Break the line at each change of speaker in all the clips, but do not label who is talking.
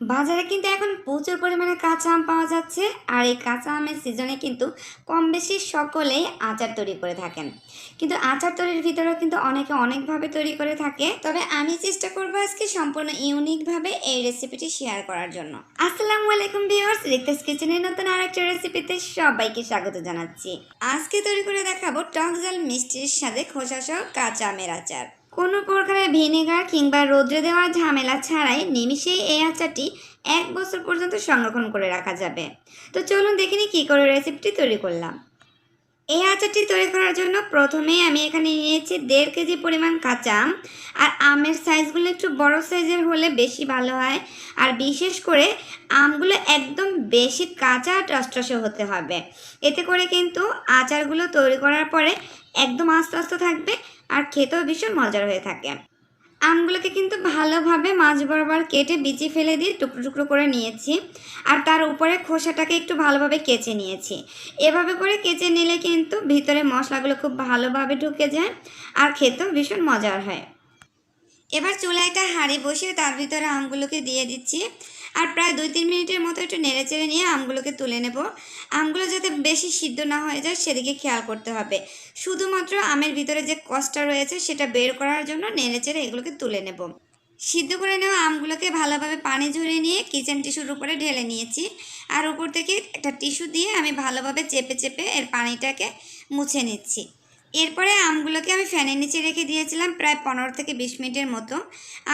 বাজারে কিন্তু এখন প্রচুর পরিমাণে কাঁচা আম পাওয়া যাচ্ছে আর এই কাঁচা আমের সিজনে কিন্তু কম বেশি সকলেই আচার তৈরি করে থাকেন। কিন্তু আচার তৈরির ভিতরেও কিন্তু অনেকে অনেকভাবে তৈরি করে থাকে। তবে আমি চেষ্টা করব আজকে সম্পূর্ণ ইউনিকভাবে এই রেসিপিটি শেয়ার করার জন্য। আসসালামু আলাইকুম ভিউয়ার্স রিক্তাস কিচেনের নতুন আরেকটা রেসিপিতে সবাইকে স্বাগত জানাচ্ছি। আজকে তৈরি করে দেখাবো টক ঝাল মিষ্টির সাথে খোসা সহ কাঁচা আমের আচার। কোনো প্রকারের ভিনেগার কিংবা রোদ্রে দেওয়ার ঝামেলা ছাড়াই নিমিষেই এই আচারটি এক বছর পর্যন্ত সংরক্ষণ করে রাখা যাবে। তো চলুন দেখে নিই কী করে রেসিপিটি তৈরি করলাম। এই আচারটি তৈরি করার জন্য প্রথমেই আমি এখানে নিয়েছি দেড় কেজি পরিমাণ কাঁচা আম। আর আমের সাইজগুলো একটু বড় সাইজের হলে বেশি ভালো হয়। আর বিশেষ করে আমগুলো একদম বেশি কাঁচা টসটসে হতে হবে। এতে করে কিন্তু আচারগুলো তৈরি করার পরে একদম আস্তে আস্তে থাকবে। আর খেতেও ভীষণ মজার হয়ে থাকে। আমগুলোকে কিন্তু ভালোভাবে মাছ বরাবর কেটে বিচি ফেলে দিয়ে টুকরো টুকরো করে নিয়েছি। আর তার উপরে খোসাটাকে একটু ভালোভাবে কেচে নিয়েছি। এভাবে করে কেচে নিলে কিন্তু ভিতরে মশলাগুলো খুব ভালোভাবে ঢুকে যায় আর খেতেও ভীষণ মজার হয়। এবার চুলাইটা হাঁড়ি বসিয়ে তার ভিতরে আমগুলোকে দিয়ে দিচ্ছি। আর প্রায় দুই তিন মিনিটের মতো একটু নেড়ে চেড়ে নিয়ে আমগুলোকে তুলে নেব। আমগুলো যাতে বেশি সিদ্ধ না হয়ে যায় সেদিকে খেয়াল করতে হবে। শুধুমাত্র আমের ভিতরে যে কষ্টটা রয়েছে সেটা বের করার জন্য নেড়ে চেড়ে এগুলোকে তুলে নেব। সিদ্ধ করে নেওয়া আমগুলোকে ভালোভাবে পানি ঝরিয়ে নিয়ে কিচেন টিস্যুর উপরে ঢেলে নিয়েছি। আর উপর থেকে একটা টিস্যু দিয়ে আমি ভালোভাবে চেপে চেপে এর পানিটাকে মুছে নিচ্ছি। এরপরে আমগুলোকে আমি ফ্যানের নিচে রেখে দিয়েছিলাম প্রায় পনেরো থেকে বিশ মিনিটের মতো।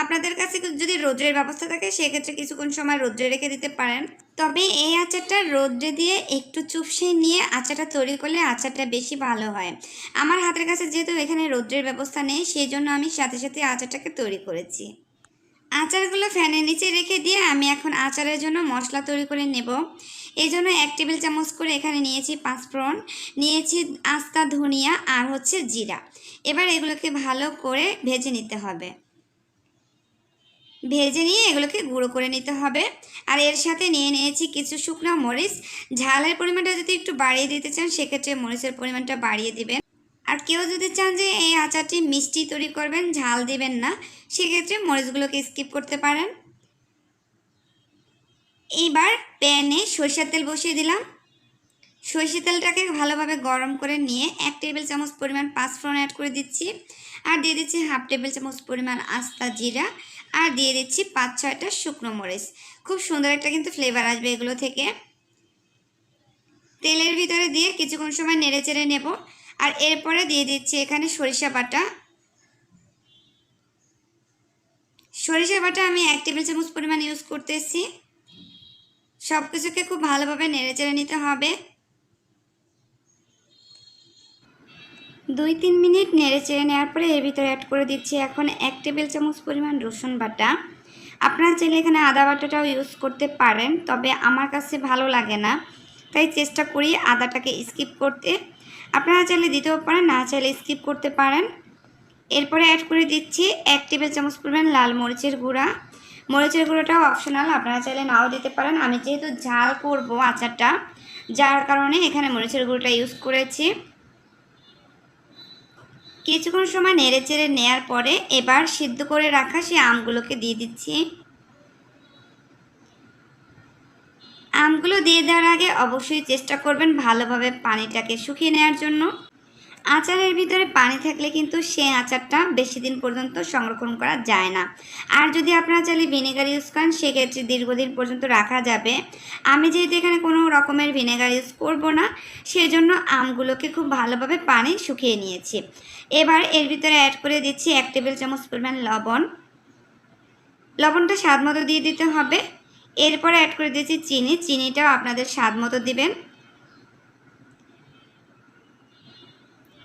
আপনাদের কাছে যদি রোদ্রের ব্যবস্থা থাকে, সেক্ষেত্রে কিছুক্ষণ সময় রোদ্রে রেখে দিতে পারেন। তবে এই আচারটা রোদ্রে দিয়ে একটু চুপসে নিয়ে আচারটা তৈরি করলে আচারটা বেশি ভালো হয়। আমার হাতের কাছে যেহেতু এখানে রোদ্রের ব্যবস্থা নেই, সেই জন্য আমি সাথে সাথে আচারটাকে তৈরি করেছি। আচারগুলো ফ্যানের নিচে রেখে দিয়ে আমি এখন আচারের জন্য মশলা তৈরি করে নেব। এই জন্য এক টেবিল চামচ করে এখানে নিয়েছি পাঁচফোড়ন, নিয়েছি আস্তা ধনিয়া আর হচ্ছে জিরা। এবার এগুলোকে ভালো করে ভেজে নিতে হবে। ভেজে নিয়ে এগুলোকে গুঁড়ো করে নিতে হবে। আর এর সাথে নিয়ে নিয়েছি কিছু শুকনো মরিচ। ঝালের পরিমাণটা যদি একটু বাড়িয়ে দিতে চান, সেক্ষেত্রে মরিচের পরিমাণটা বাড়িয়ে দিবেন। আর কেউ যদি চান যে এই আচারটি মিষ্টি তৈরি করবেন, ঝাল দিবেন না, সেক্ষেত্রে মরিচগুলোকে স্কিপ করতে পারেন। এইবার প্যানে সরিষার তেল বসিয়ে দিলাম। সরিষার তেলটাকে ভালোভাবে গরম করে নিয়ে এক টেবিল চামচ পরিমাণ পাঁচফোড়ন অ্যাড করে দিচ্ছি। আর দিয়ে দিচ্ছি হাফ টেবিল চামচ পরিমাণ আস্তা জিরা। আর দিয়ে দিচ্ছি পাঁচ ছয়টা শুকনো মরিচ। খুব সুন্দর একটা কিন্তু ফ্লেভার আসবে এগুলো থেকে। তেলের ভিতরে দিয়ে কিছুক্ষণ সময় নেড়ে চেড়ে নেব। আর এরপরে দিয়ে দিচ্ছি এখানে সরিষা বাটা। সরিষা বাটা আমি এক টেবিল চামচ পরিমাণ ইউজ করতেছি। সব কিছুকে খুব ভালোভাবে নেড়ে চেড়ে নিতে হবে। দুই তিন মিনিট নেড়ে চেড়ে নেওয়ার পরে এর ভিতরে অ্যাড করে দিচ্ছি এখন এক টেবিল চামচ পরিমাণ রসুন বাটা। আপনারা চাইলে এখানে আদা বাটাটাও ইউজ করতে পারেন, তবে আমার কাছে ভালো লাগে না। তাই চেষ্টা করি আদাটাকে স্কিপ করতে। আপনারা চাইলে দিতেও পারেন, না চাইলে স্কিপ করতে পারেন। এরপরে অ্যাড করে দিচ্ছি এক টেবিল চামচ পরিমাণ লাল মরিচের গুঁড়া। মরিচের গুঁড়োটাও অপশনাল আপনারা চাইলে নাও দিতে পারেন। আমি যেহেতু ঝাল করব আচারটা, যার কারণে এখানে মরিচের গুঁড়োটা ইউজ করেছি। কিছুক্ষণ সময় নেড়ে চেড়ে নেওয়ার পরে এবার সিদ্ধ করে রাখা সেই আমগুলোকে দিয়ে দিচ্ছি। আমগুলো দিয়ে দেওয়ার আগে অবশ্যই চেষ্টা করবেন ভালোভাবে পানিটাকে শুকিয়ে নেওয়ার জন্য। আচারের ভিতরে পানি থাকলে কিন্তু সে আচারটা বেশি দিন পর্যন্ত সংরক্ষণ করা যায় না। আর যদি আপনারা চাইলে ভিনেগার ইউজ করেন, সেক্ষেত্রে দীর্ঘদিন পর্যন্ত রাখা যাবে। আমি যেহেতু এখানে কোনো রকমের ভিনেগার ইউজ করব না, সেজন্য আমগুলোকে খুব ভালোভাবে পানি শুকিয়ে নিয়েছি। এবার এর ভিতরে অ্যাড করে দিচ্ছি এক টেবিল চামচ পরিমাণ লবণ। লবণটা স্বাদ মতো দিয়ে দিতে হবে। এরপরে অ্যাড করে দিয়েছি চিনি। চিনিটাও আপনাদের স্বাদ মতো দেবেন।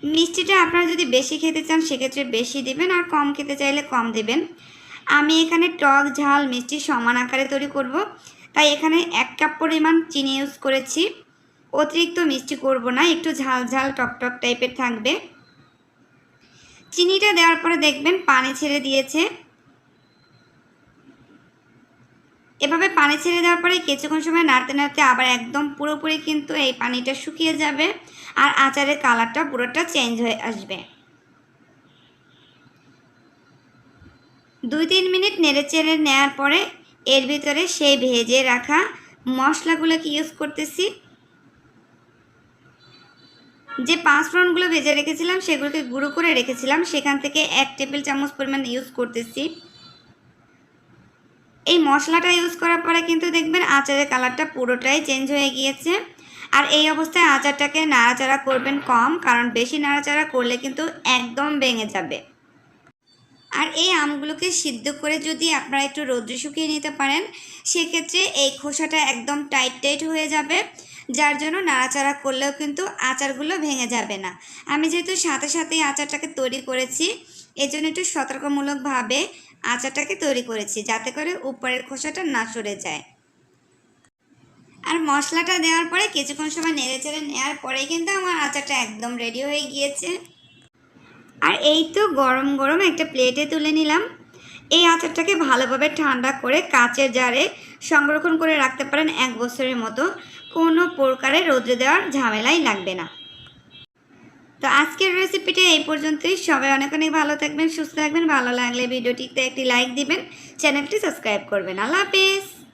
মিষ্টিটা আপনারা যদি বেশি খেতে চান, সেক্ষেত্রে বেশি দেবেন আর কম খেতে চাইলে কম দেবেন। আমি এখানে টক ঝাল মিষ্টি সমান আকারে তৈরি করব। তাই এখানে এক কাপ পরিমাণ চিনি ইউজ করেছি। অতিরিক্ত মিষ্টি করব না, একটু ঝাল ঝাল টক টক টাইপের থাকবে। চিনিটা দেওয়ার পরে দেখবেন পানি ছেড়ে দিয়েছে। এভাবে পানি ছেড়ে দেওয়ার পরে কিছুক্ষণ সময় নাড়তে নাড়তে আবার একদম পুরোপুরি কিন্তু এই পানিটা শুকিয়ে যাবে আর আচারের কালারটা পুরোটা চেঞ্জ হয়ে আসবে। দুই তিন মিনিট নেড়ে চেড়ে নেওয়ার পরে এর ভিতরে সেই ভেজে রাখা মশলাগুলোকে ইউজ করতেছি। যে পাঁচফোড়নগুলো ভেজে রেখেছিলাম সেগুলোকে গুঁড়ো করে রেখেছিলাম, সেখান থেকে এক টেবিল চামচ পরিমাণ ইউজ করতেছি। এই মশলাটা ইউজ করার পরে কিন্তু দেখবেন আচারের কালারটা পুরোটাই চেঞ্জ হয়ে গিয়েছে। আর এই অবস্থায় আচারটাকে নাড়াচাড়া করবেন কম, কারণ বেশি নাড়াচাড়া করলে কিন্তু একদম ভেঙে যাবে। আর এই আমগুলোকে সিদ্ধ করে যদি আপনারা একটু রোদ্রে শুকিয়ে নিতে পারেন, সেক্ষেত্রে এই খোসাটা একদম টাইট টাইট হয়ে যাবে। যার জন্য নাড়াচাড়া করলেও কিন্তু আচারগুলো ভেঙে যাবে না। আমি যেহেতু সাথে সাথেই আচারটাকে তৈরি করেছি এই জন্য একটু সতর্কমূলকভাবে আচারটাকে তৈরি করেছি যাতে করে উপরের খোসাটা না সরে যায়। আর মশলাটা দেওয়ার পরে কিছুক্ষণ সময় নেড়ে চেড়ে নেওয়ার পরেই কিন্তু আমার আচারটা একদম রেডি হয়ে গিয়েছে। আর এই তো গরম গরম একটা প্লেটে তুলে নিলাম। এই আচারটাকে ভালোভাবে ঠান্ডা করে কাঁচের জারে সংরক্ষণ করে রাখতে পারেন এক বছরের মতো। কোনো প্রকারে রোদ্রে দেওয়ার ঝামেলাই লাগবে না। তো আজকের রেসিপিটা এই পর্যন্তই। সবাই অনেক অনেক ভালো থাকবেন, সুস্থ থাকবেন, ভালো লাগলে ভিডিওটিতে একটি লাইক দিবেন, চ্যানেলটি সাবস্ক্রাইব করবেন। আল্লাহ হাফেজ।